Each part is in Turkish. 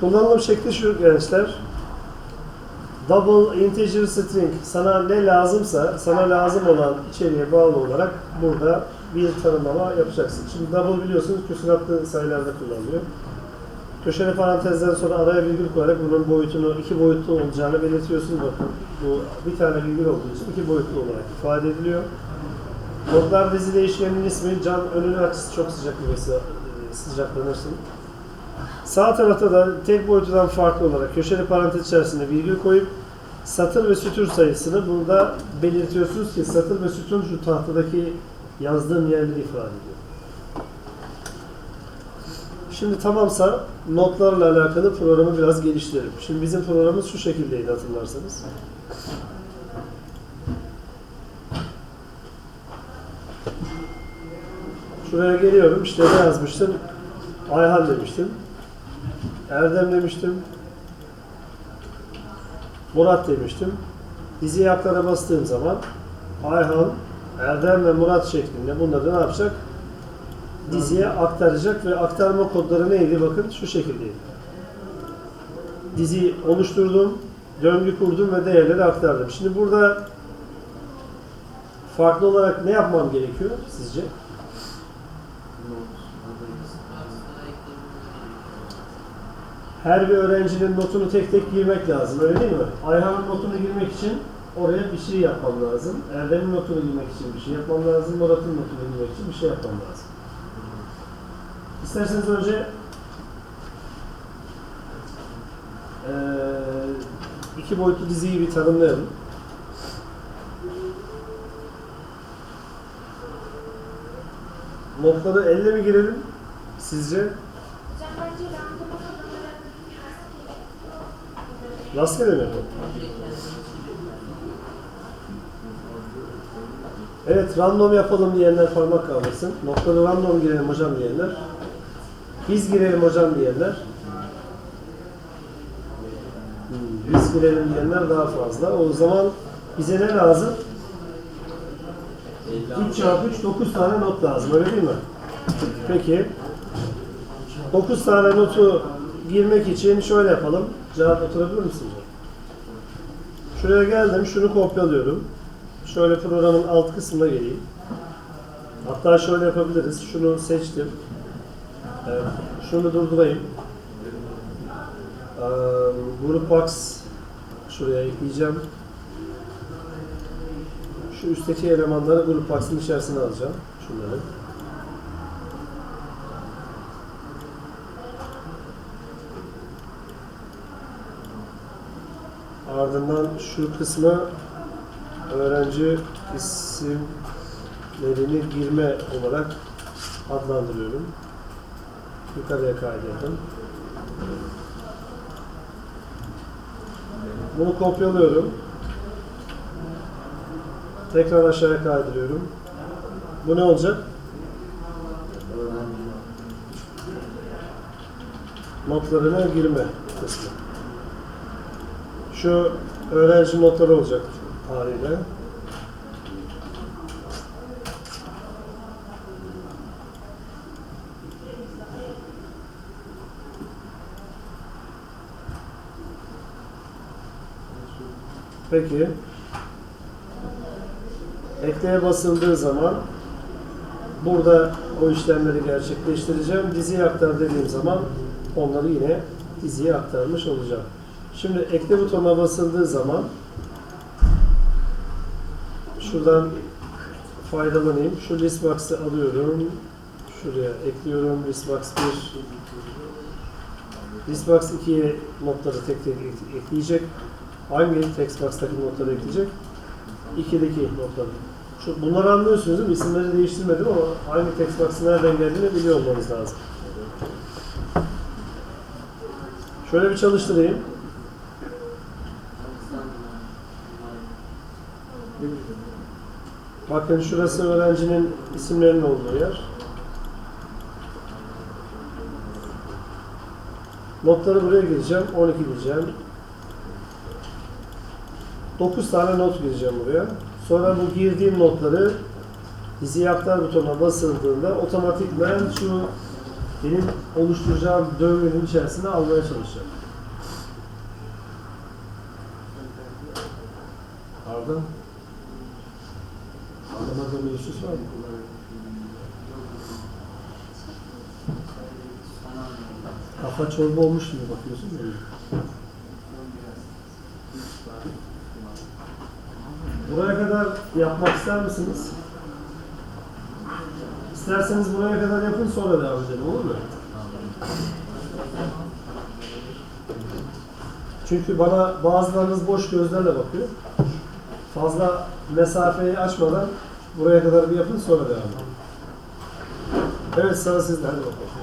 Kullanılım şekli şu gençler. Double integer string sana ne lazımsa sana lazım olan içeriğe bağlı olarak burada bir tanımlama yapacaksın. Şimdi double biliyorsunuz küsuratlı sayılarda kullanılıyor. Köşeli parantezden sonra araya virgül koyarak bunun boyutunu iki boyutlu olacağını belirtiyorsun. Bakın bu bir tane virgül olduğu için iki boyutlu olarak ifade ediliyor. Notlar dizi değişkeninin ismi can önünü açısı çok sıcak e, sıcaklanırsın. Sağ tarafta da tek boyutundan farklı olarak köşeli parantez içerisinde virgül koyup satır ve sütun sayısını burada belirtiyorsunuz ki satır ve sütun şu tahtadaki yazdığım yerleri ifade ediyor. Şimdi tamamsa notlarla alakalı programı biraz geliştirelim. Şimdi bizim programımız şu şekildeydi hatırlarsanız. Şuraya geliyorum. İşte ne yazmıştım? Ayhan demiştim. Erdem demiştim. Murat demiştim. Diziye aktara bastığım zaman Ayhan, Erdem ve Murat şeklinde bunları ne yapacak? Diziye aktaracak ve aktarma kodları neydi? Bakın şu şekildeydi. Diziyi oluşturdum, döngü kurdum ve değerleri aktardım. Şimdi burada farklı olarak ne yapmam gerekiyor sizce? Her bir öğrencinin notunu tek tek girmek lazım, öyle değil mi? Ayhan'ın notunu girmek için oraya bir şey yapmam lazım. Erdem'in notunu girmek için bir şey yapmam lazım. Murat'ın notunu girmek için bir şey yapmam lazım. İsterseniz önce eee, iki boyutlu diziyi bir tanımlayalım. Notları elle mi girelim sizce? Hocam bence random olanlara Rastgele mi? Evet, random yapalım diyenler parmak kaldırsın. Noktaları random girelim hocam diyenler. Biz girelim hocam diyenler. Hmm, biz girelim diyenler daha fazla. O zaman bize ne lazım? 3 çarpı 3, 9 tane not lazım. Öyle değil mi? Peki. 9 tane notu girmek için şöyle yapalım. Cevap oturabilir misin? Şuraya geldim, şunu kopyalıyorum. Şöyle programın alt kısmına geleyim. Hatta şöyle yapabiliriz. Şunu seçtim. Evet, şunu durdurayım. Ee, Group Box şuraya ekleyeceğim. Şu üstteki elemanları Group Box'ın içerisine alacağım. Şunları. Ardından şu kısmı öğrenci isimlerini girme olarak adlandırıyorum. Yukarıya kaydettim. Bunu kopyalıyorum. Tekrar aşağıya kaydırıyorum. Bu ne olacak? Notlarına girme kısmı. Şu öğrenci notları olacak haliyle. Peki. Ekleye basıldığı zaman burada o işlemleri gerçekleştireceğim. Diziye aktar dediğim zaman onları yine diziye aktarmış olacağım. Şimdi ekle butonuna basıldığı zaman şuradan faydalanayım. Şu listbox'ı alıyorum. Şuraya ekliyorum. Listbox 1 Listbox 2'ye notları tek tek ek- ekleyecek. Hangi textbox'taki notları ekleyecek? 2'deki notları. Şu, bunları anlıyorsunuz değil mi? İsimleri değiştirmedim ama hangi textbox'ın nereden geldiğini biliyor olmanız lazım. Şöyle bir çalıştırayım. Bakın şurası öğrencinin isimlerinin olduğu yer. Notları buraya gireceğim. 12 diyeceğim. 9 tane not gireceğim buraya. Sonra bu girdiğim notları aktar butonuna basıldığında otomatikman şu benim oluşturacağım dövmenin içerisine almaya çalışacak. Arda? Husus var mı? Kafa çorba olmuş gibi bakıyorsun ya. Buraya kadar yapmak ister misiniz? İsterseniz buraya kadar yapın sonra devam edelim olur mu? Çünkü bana bazılarınız boş gözlerle bakıyor. Fazla mesafeyi açmadan buraya kadar bir yapın sonra devam edelim. Evet sıra sizde hadi bakalım.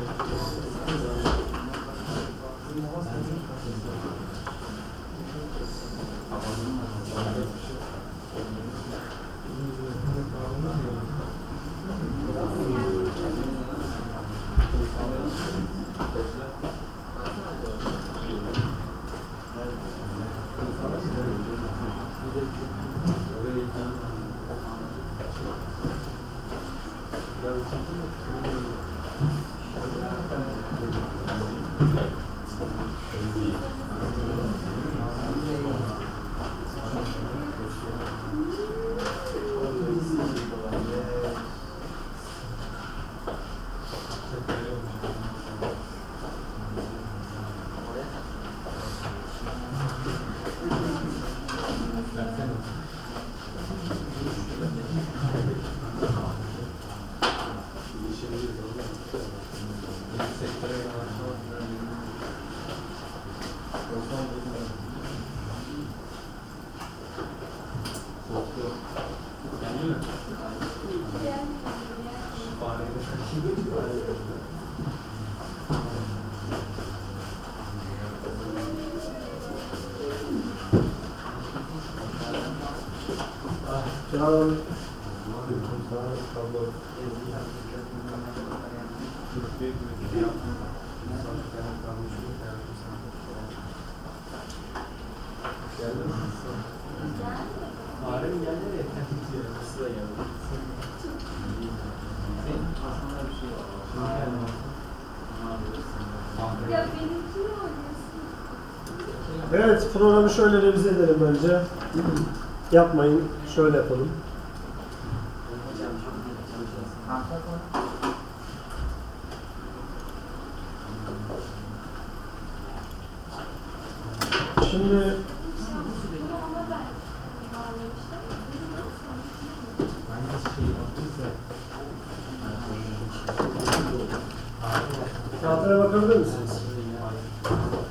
Can. Programı şöyle revize edelim önce. Yapmayın. Şöyle yapalım. Şimdi tahtaya bakabilir misiniz?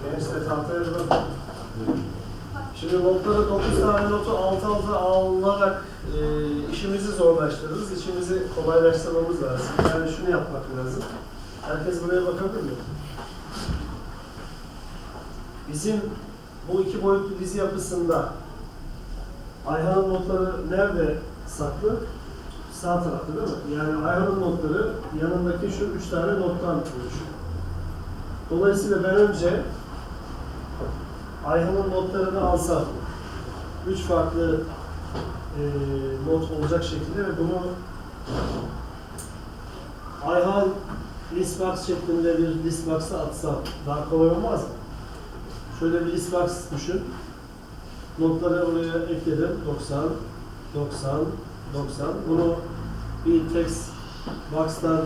Gençler tahtaya bir bakın. Şimdi notları 9 tane notu alt alta alarak e, işimizi zorlaştırırız. İşimizi kolaylaştırmamız lazım. Yani şunu yapmak lazım. Herkes buraya bakabilir mi? Bizim bu iki boyutlu dizi yapısında Ayhan'ın notları nerede saklı? Sağ tarafta değil mi? Yani Ayhan'ın notları yanındaki şu üç tane nottan oluşuyor. Dolayısıyla ben önce Ayhan'ın notlarını alsam, üç farklı e, not olacak şekilde ve bunu Ayhan listbox şeklinde bir listbox'a atsam daha kolay olmaz mı? Şöyle bir listbox düşün. Notları oraya ekledim. 90, 90, 90. Bunu bir text box'tan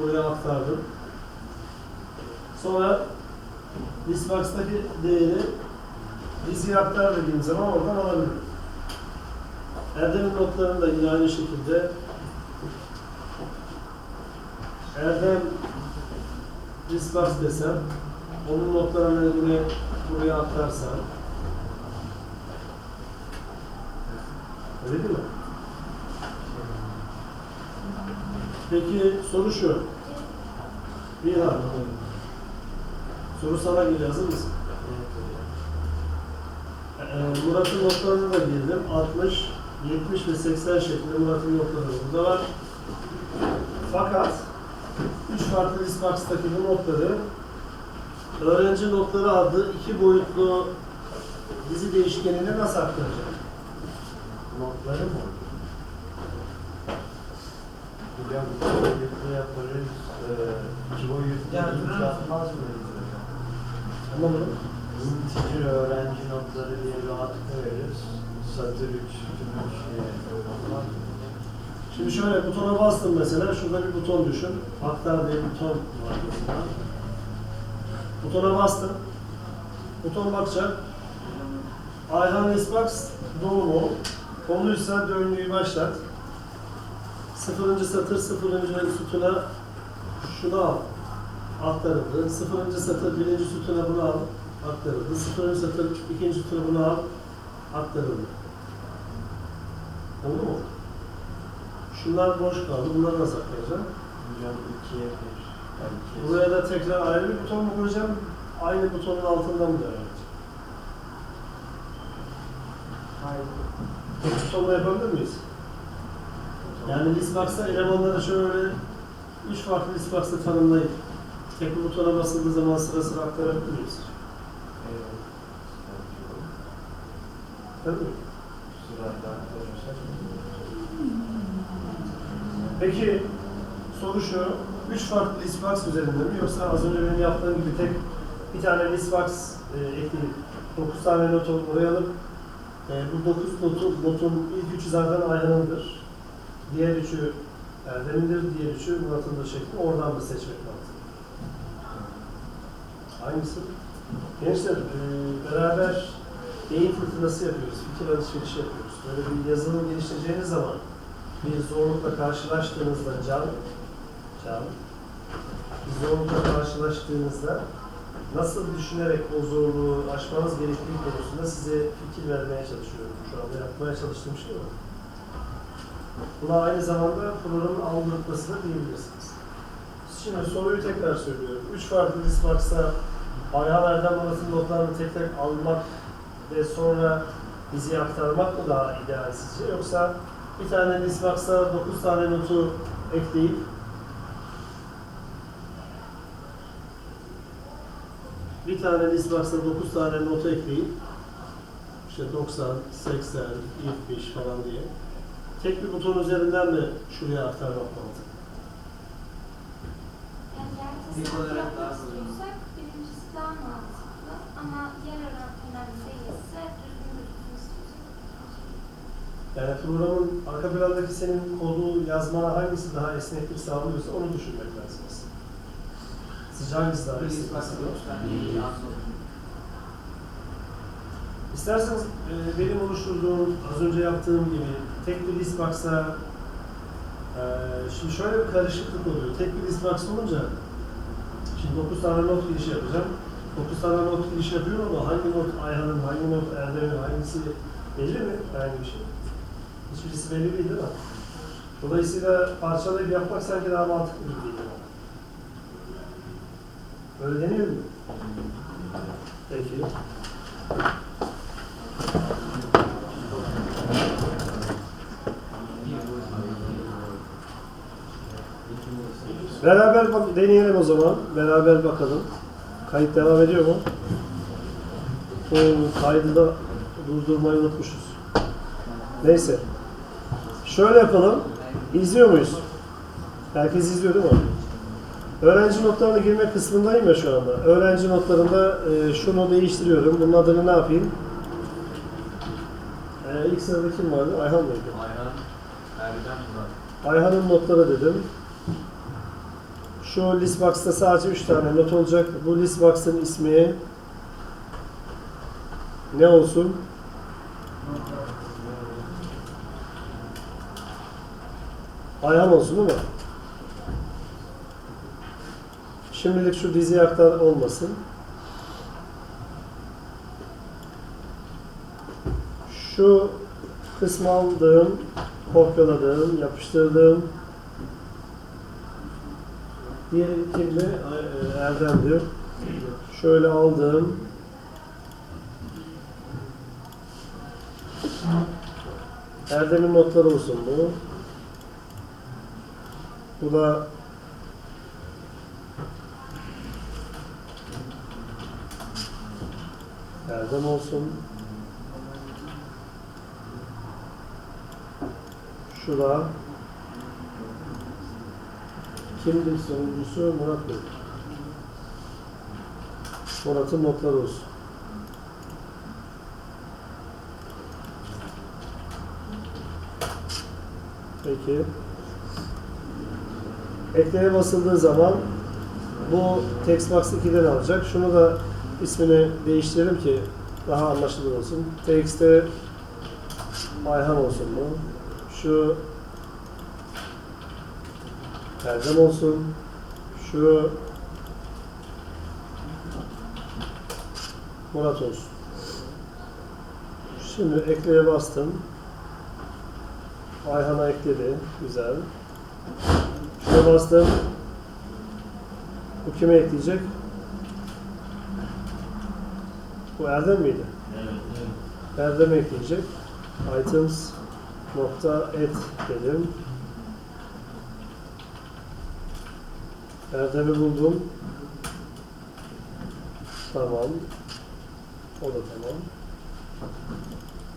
buraya aktardım. Sonra listbox'taki değeri diziye aktar dediğim zaman oradan alabilirim. Erdem'in notlarını da yine aynı şekilde Erdem listbox desem onun notlarını buraya, buraya aktarsam Öyle değil mi? Peki soru şu. Bir daha. Soru sana geliyor. Hazır mısın? Ee, Murat'ın notlarını da girdim. 60, 70 ve 80 şeklinde Murat'ın notları burada var. Fakat 3 farklı Xbox'taki bu notları öğrenci notları adlı iki boyutlu dizi değişkenine nasıl aktaracağım? Notları mı? Hocam bu boyutlu yaparız. Ee, iki boyutlu Yani yapmaz mıyız hocam? Anlamadım. İntici öğrenci notları diye bir ad koyarız. Satır 3, sütun 3 diye olmaz mı? Şimdi şöyle butona bastım mesela. Şurada bir buton düşün. Aktar diye bir buton var mesela. Butona bastım. Buton bakacak. Ayhan Xbox dolu mu? Konuysa döngüyü başlat. Sıfırıncı satır sıfırıncı sütuna şunu al. Aktarıldı. Sıfırıncı satır birinci sütuna bunu al. Aktarıldı. Sıfırıncı satır ikinci sütuna bunu al. Aktarıldı. Oldu mu? Şunlar boş kaldı. Bunları nasıl aktaracağım? Hocam 2'ye 1. Yani ikiye Buraya da tekrar ayrı bir buton mu koyacağım? Aynı butonun altında mı devam? Hayır. Butonla yapabilir miyiz? Yani Listbox'ta elemanları şöyle üç farklı Listbox'ta tanımlayıp tek bir butona basıldığı zaman sıra sıra aktarabilir miyiz? Evet. Aktarırsak. Peki soru şu, üç farklı listbox üzerinde mi yoksa az önce benim yaptığım gibi tek bir tane listbox e, ekleyip 9 tane not oraya alıp e, bu 9 notu, notun ilk üçü zaten Ayhan'ındır. Diğer üçü Erdem'indir, diğer üçü Murat'ındır şeklinde oradan mı seçmek lazım? Hangisi? Gençler e, beraber beyin fırtınası yapıyoruz, fikir alışverişi yapıyoruz. Böyle bir yazılım geliştireceğiniz zaman bir zorlukla karşılaştığınızda can, can, bir zorlukla karşılaştığınızda nasıl düşünerek o zorluğu aşmanız gerektiği konusunda size fikir vermeye çalışıyorum. Şu anda yapmaya çalıştığım şey o. Buna aynı zamanda programın algoritması da diyebilirsiniz. Şimdi soruyu tekrar söylüyorum. Üç farklı Disbox'a Ayhan Erdem Murat'ın notlarını tek tek almak ve sonra bizi aktarmak mı daha ideal sizce? Yoksa bir tane Disbox'a 9 tane notu ekleyip bir tane Disbox'a 9 tane notu ekleyip işte 90, 80, 70 falan diye tek bir buton üzerinden mi şuraya aktarmak mantıklı? Yani tasarrufu olarak daha kolay. istiyorsak birincisi daha mantıklı. Ama yer önemli değilse düzgün. Yani programın arka plandaki senin kodu yazmana hangisi daha esneklik sağlıyorsa onu düşünmek lazım aslında. Sizce hangisi daha esneklik sağlıyor? İsterseniz e, benim oluşturduğum, az önce yaptığım gibi tek bir list box'a e, şimdi şöyle bir karışıklık oluyor. Tek bir list box olunca şimdi 9 tane not girişi yapacağım. 9 tane not girişi yapıyorum ama hangi not Ayhan'ın, hangi not Erdem'in, hangisi belli mi? Herhangi bir şey. Hiçbirisi belli değil değil mi? Dolayısıyla parçalayıp yapmak sanki daha mantıklı gibi geliyor. Öyle deniyor mu? Peki. Beraber bak deneyelim o zaman. Beraber bakalım. Kayıt devam ediyor mu? O kaydı da durdurmayı unutmuşuz. Neyse. Şöyle yapalım. İzliyor muyuz? Herkes izliyor değil mi? Öğrenci notlarına girme kısmındayım ya şu anda. Öğrenci notlarında e, şunu değiştiriyorum. Bunun adını ne yapayım? E, ilk sırada kim vardı? Ayhan mıydı? Ayhan, Erdem Murat. Ayhan'ın notları dedim. Şu listbox'ta sadece 3 tane not olacak. Bu listbox'ın ismi ne olsun? Ayhan olsun değil mi? Şimdilik şu dizi aktar olmasın. Şu kısmı aldığım, kopyaladığım, yapıştırdığım Diğeri kimdi? E, Erdem'di. Şöyle aldım. Erdem'in notları olsun bu. Bu da Erdem olsun. Şu da Kimdir sonuncusu? Murat Bey. Murat'ın notları olsun. Peki. Ekleye basıldığı zaman bu TextBox 2'den alacak. Şunu da ismini değiştirelim ki daha anlaşılır olsun. TX'te Ayhan olsun bu. Şu Erdem olsun. Şu Murat olsun. Şimdi ekleye bastım. Ayhan'a ekledi. Güzel. Şuna bastım. Bu kime ekleyecek? Bu Erdem miydi? Evet, evet. Erdem ekleyecek. Items nokta add dedim. Erdem'i buldum. Tamam. O da tamam.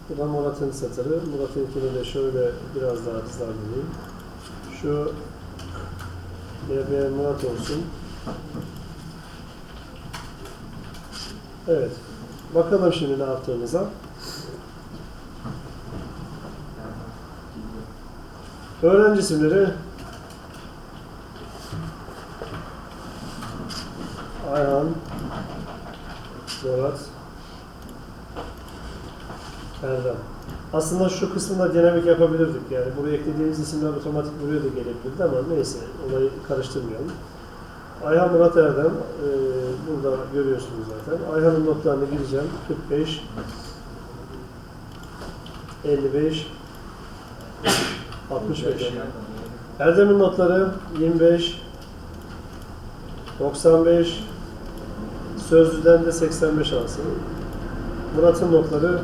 Bu da Murat'ın satırı. Murat'ınkini de şöyle biraz daha hızlandırayım. Şu DB Murat olsun. Evet. Bakalım şimdi ne yaptığımıza. Öğrenci isimleri Ayhan Murat Erdem. Aslında şu kısmında dinamik yapabilirdik yani. Buraya eklediğimiz isimler otomatik buraya da gelebilirdi ama neyse olayı karıştırmayalım. Ayhan Murat Erdem e, burada görüyorsunuz zaten. Ayhan'ın notlarını gireceğim. 45 55 65 Erdem'in notları 25 95 Sözlüden de 85 alsın. Murat'ın notları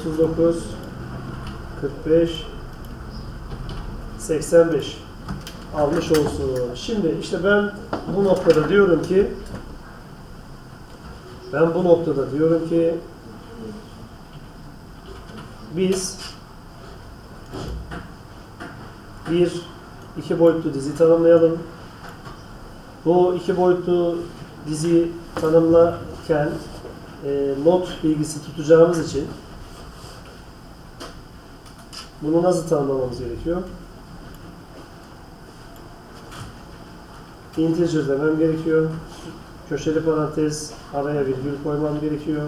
39 45 85 almış olsun. Şimdi işte ben bu noktada diyorum ki ben bu noktada diyorum ki biz bir iki boyutlu dizi tanımlayalım. Bu iki boyutlu dizi tanımlarken e, not bilgisi tutacağımız için bunu nasıl tanımlamamız gerekiyor? Integer demem gerekiyor. Köşeli parantez araya virgül koymam gerekiyor.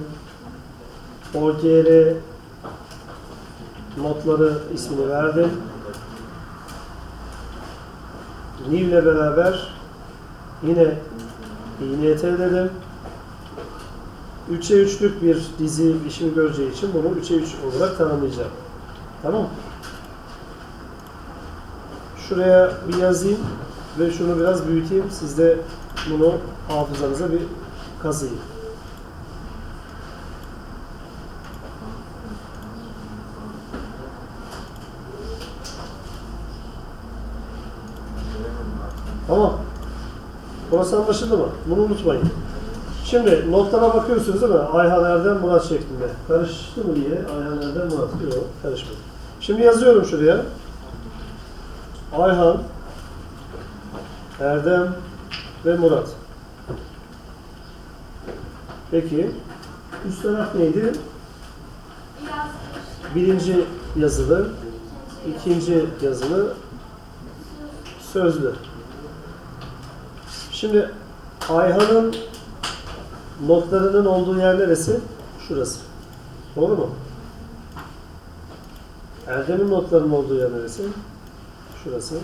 OGR notları ismini verdim. New ile beraber yine INT dedim. 3'e 3'lük bir dizi işimi göreceği için bunu 3'e 3 olarak tanımlayacağım. Tamam? Şuraya bir yazayım ve şunu biraz büyüteyim. Siz de bunu hafızanıza bir kazıyın. Tamam. Burası anlaşıldı mı? Bunu unutmayın. Şimdi notlara bakıyorsunuz değil mi? Ayhan Erdem Murat şeklinde. Karıştı mı diye Ayhan Erdem Murat. Yok karışmadı. Şimdi yazıyorum şuraya. Ayhan Erdem ve Murat. Peki. Üst taraf neydi? Birinci yazılı, ikinci yazılı, sözlü. Şimdi Ayhan'ın notlarının olduğu yer neresi? Şurası. Doğru mu? Erdem'in notlarının olduğu yer neresi? Şurası.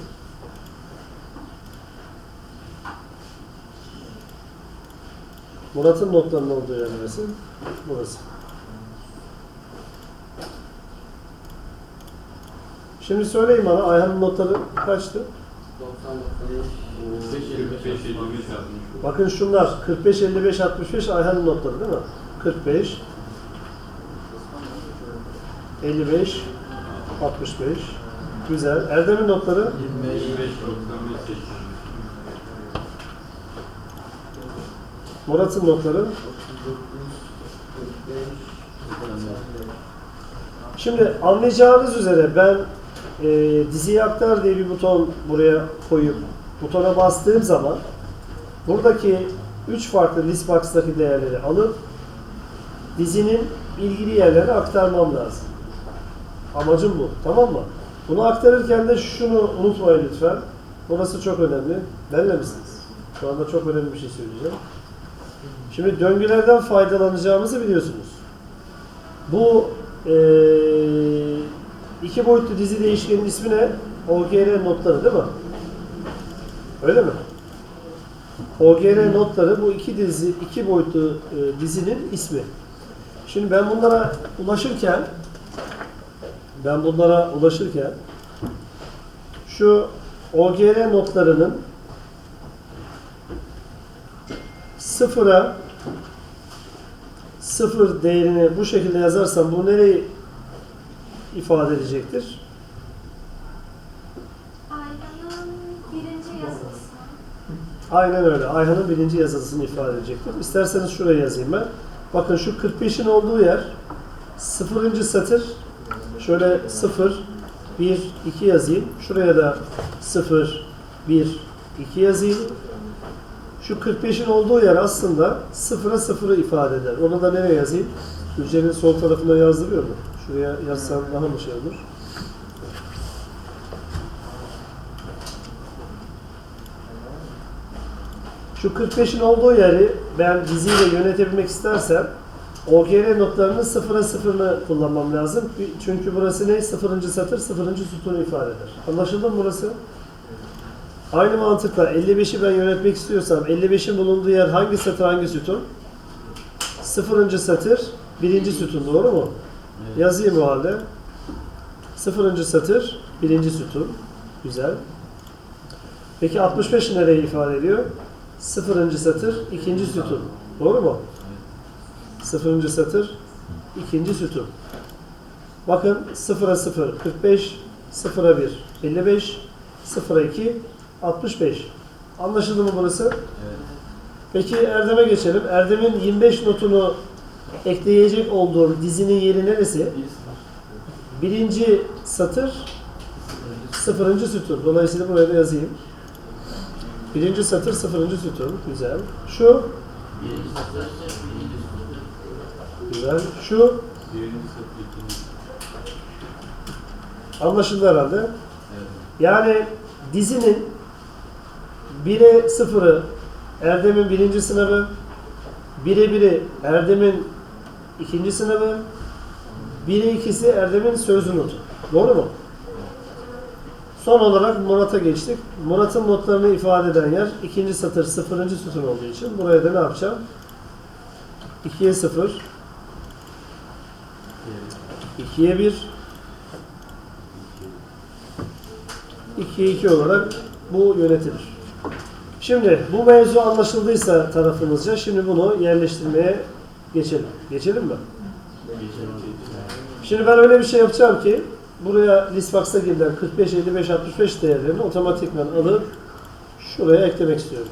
Murat'ın notlarının olduğu yer neresi? Burası. Şimdi söyleyin bana Ayhan'ın notları kaçtı? 95 Bakın şunlar 45, 55, 65 Ayhan'ın notları değil mi? 45, 55, 65. Güzel. Erdem'in notları 25, 95 Murat'ın notları. Şimdi anlayacağınız üzere ben e, diziyi aktar diye bir buton buraya koyup butona bastığım zaman buradaki 3 farklı list box'taki değerleri alıp dizinin ilgili yerlerine aktarmam lazım. Amacım bu. Tamam mı? Bunu aktarırken de şunu unutmayın lütfen. Burası çok önemli. Benimle misiniz? Şu anda çok önemli bir şey söyleyeceğim. Şimdi döngülerden faydalanacağımızı biliyorsunuz. Bu eee, iki boyutlu dizi değişkenin ismi ne? OGR notları değil mi? Öyle mi? OGR notları bu iki dizi, iki boyutlu e, dizinin ismi. Şimdi ben bunlara ulaşırken ben bunlara ulaşırken şu OGR notlarının sıfıra sıfır değerini bu şekilde yazarsam bu nereyi ifade edecektir? Ayhan'ın birinci yazısı. Aynen öyle. Ayhan'ın birinci yazısını ifade edecektir. İsterseniz şuraya yazayım ben. Bakın şu 45'in olduğu yer sıfırıncı satır. Şöyle 0, 1, 2 yazayım. Şuraya da 0, 1, 2 yazayım. Şu 45'in olduğu yer aslında sıfıra sıfırı ifade eder. Onu da nereye yazayım? Hücrenin sol tarafına yazdırıyor mu? Şuraya yazsam daha mı şey olur? Şu 45'in olduğu yeri ben diziyle yönetebilmek istersem OGR notlarının sıfıra sıfırını kullanmam lazım. Çünkü burası ne? Sıfırıncı satır, sıfırıncı sütunu ifade eder. Anlaşıldı mı burası? Aynı mantıkla 55'i ben yönetmek istiyorsam 55'in bulunduğu yer hangi satır, hangi sütun? Sıfırıncı satır, birinci sütun. Doğru mu? Yazayım o halde. Sıfırıncı satır, birinci sütun. Güzel. Peki 65 nereyi ifade ediyor? Sıfırıncı satır, ikinci sütun. Doğru mu? Sıfırıncı satır, ikinci sütun. Bakın sıfıra sıfır, 45, sıfıra 1, 55, sıfıra 2, 65. Anlaşıldı mı burası? Peki Erdem'e geçelim. Erdem'in 25 notunu ekleyecek olduğum dizinin yeri neresi? Birinci satır, sıfırıncı sütun. Dolayısıyla buraya da yazayım. Birinci satır, sıfırıncı sütun. Güzel. Şu. Güzel. Şu. Anlaşıldı herhalde. Yani dizinin 1'e 0'ı Erdem'in birinci sınavı, 1'e 1'i Erdem'in ikinci sınavı, 1'e 2'si Erdem'in sözlü. Doğru mu? Son olarak Murat'a geçtik. Murat'ın notlarını ifade eden yer ikinci satır sıfırıncı sütun olduğu için buraya da ne yapacağım? 2'ye 0, 2'ye 1, 2'ye 2 olarak bu yönetilir. Şimdi bu mevzu anlaşıldıysa tarafımızca şimdi bunu yerleştirmeye geçelim. Geçelim mi? Şimdi ben öyle bir şey yapacağım ki buraya listbox'a girilen 45, 55, 65 değerlerini otomatikman alıp şuraya eklemek istiyorum.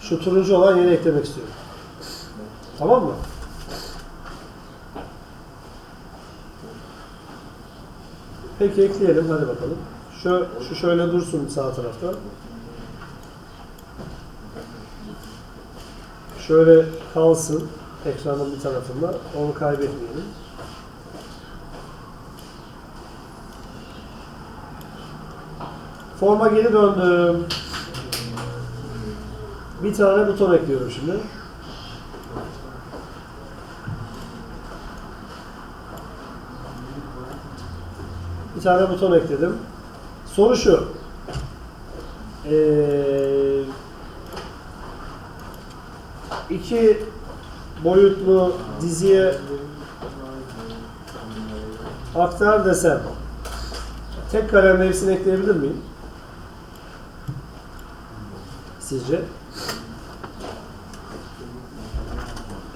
Şu turuncu olan yere eklemek istiyorum. Tamam mı? Peki ekleyelim hadi bakalım. Şu, şu şöyle dursun sağ tarafta. Şöyle kalsın ekranın bir tarafında. Onu kaybetmeyelim. Forma geri döndüm. Bir tane buton ekliyorum şimdi. Bir tane buton ekledim. Soru şu. Ee, iki boyutlu diziye aktar desem tek kalemle hepsini ekleyebilir miyim? Sizce?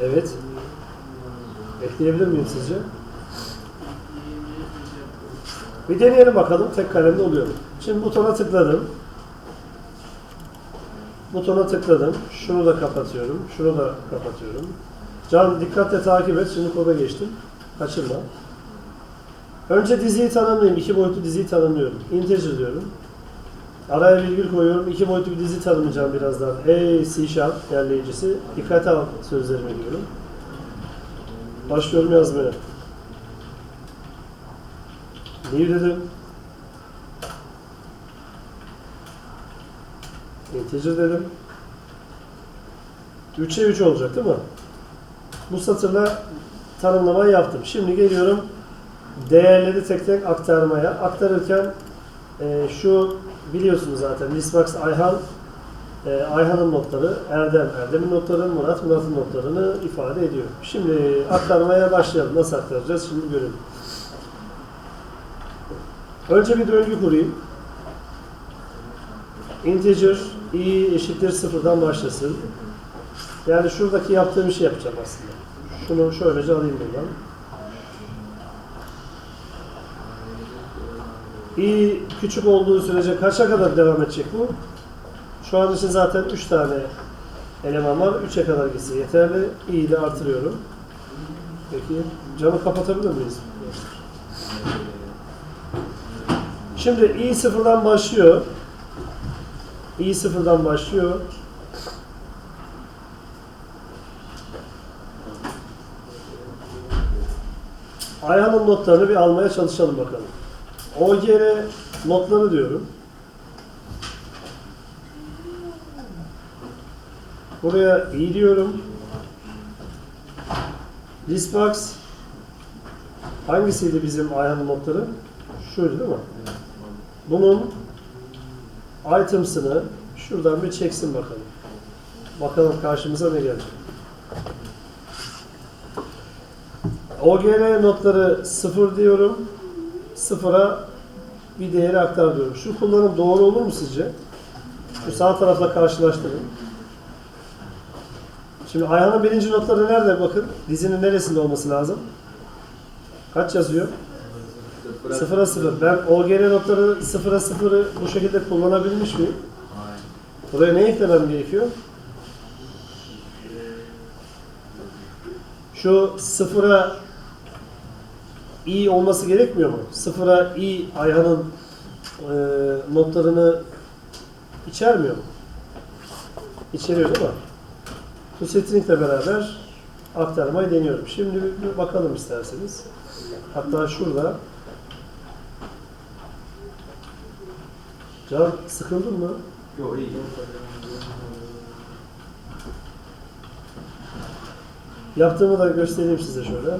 Evet. Ekleyebilir miyim sizce? Bir deneyelim bakalım tek kalemde oluyor? Şimdi butona tıkladım. Butona tıkladım. Şunu da kapatıyorum. Şunu da kapatıyorum. Can dikkatle takip et. Şimdi koda geçtim. Kaçırma. Önce diziyi tanımlayayım. İki boyutlu diziyi tanımlıyorum. Integer diyorum. Araya virgül koyuyorum. İki boyutlu bir dizi tanımlayacağım birazdan. A, C Sharp derleyicisi. Dikkate al sözlerime diyorum. Başlıyorum yazmaya. New dedim. Integer dedim. 3'e 3 olacak değil mi? Bu satırla tanımlamayı yaptım. Şimdi geliyorum değerleri tek tek aktarmaya. Aktarırken e, şu biliyorsunuz zaten Lismax Ayhan e, Ayhan'ın notları, Erdem Erdem'in notları, Murat Murat'ın notlarını ifade ediyor. Şimdi aktarmaya başlayalım. Nasıl aktaracağız? Şimdi görelim. Önce bir döngü kurayım. Integer i eşittir sıfırdan başlasın. Yani şuradaki yaptığım işi yapacağım aslında. Şunu şöylece alayım buradan. İ küçük olduğu sürece kaça kadar devam edecek bu? Şu an için zaten 3 tane eleman var. 3'e kadar gitse yeterli. i'yi de artırıyorum. Peki camı kapatabilir miyiz? Şimdi i sıfırdan başlıyor. i sıfırdan başlıyor. Ayhan'ın notlarını bir almaya çalışalım bakalım. OGR notları diyorum. Buraya i diyorum. Listbox hangisiydi bizim Ayhan'ın notları? Şuydu değil mi? Bunun items'ını şuradan bir çeksin bakalım. Bakalım karşımıza ne gelecek. OGR notları 0 diyorum. Sıfıra bir değeri aktar diyorum. Şu kullanım doğru olur mu sizce? Şu sağ tarafla karşılaştırın. Şimdi Ayhan'ın birinci notları nerede bakın? Dizinin neresinde olması lazım? Kaç yazıyor? Sıfıra sıfır. Ben OGR notları sıfıra sıfırı bu şekilde kullanabilmiş miyim? Buraya ne eklemem gerekiyor? Şu sıfıra i olması gerekmiyor mu? Sıfıra i Ayhan'ın e, notlarını içermiyor mu? İçeriyor değil mi? Bu beraber aktarmayı deniyorum. Şimdi bir, bir bakalım isterseniz. Hatta şurada Can sıkıldın mı? Yok iyi. Yaptığımı da göstereyim size şöyle.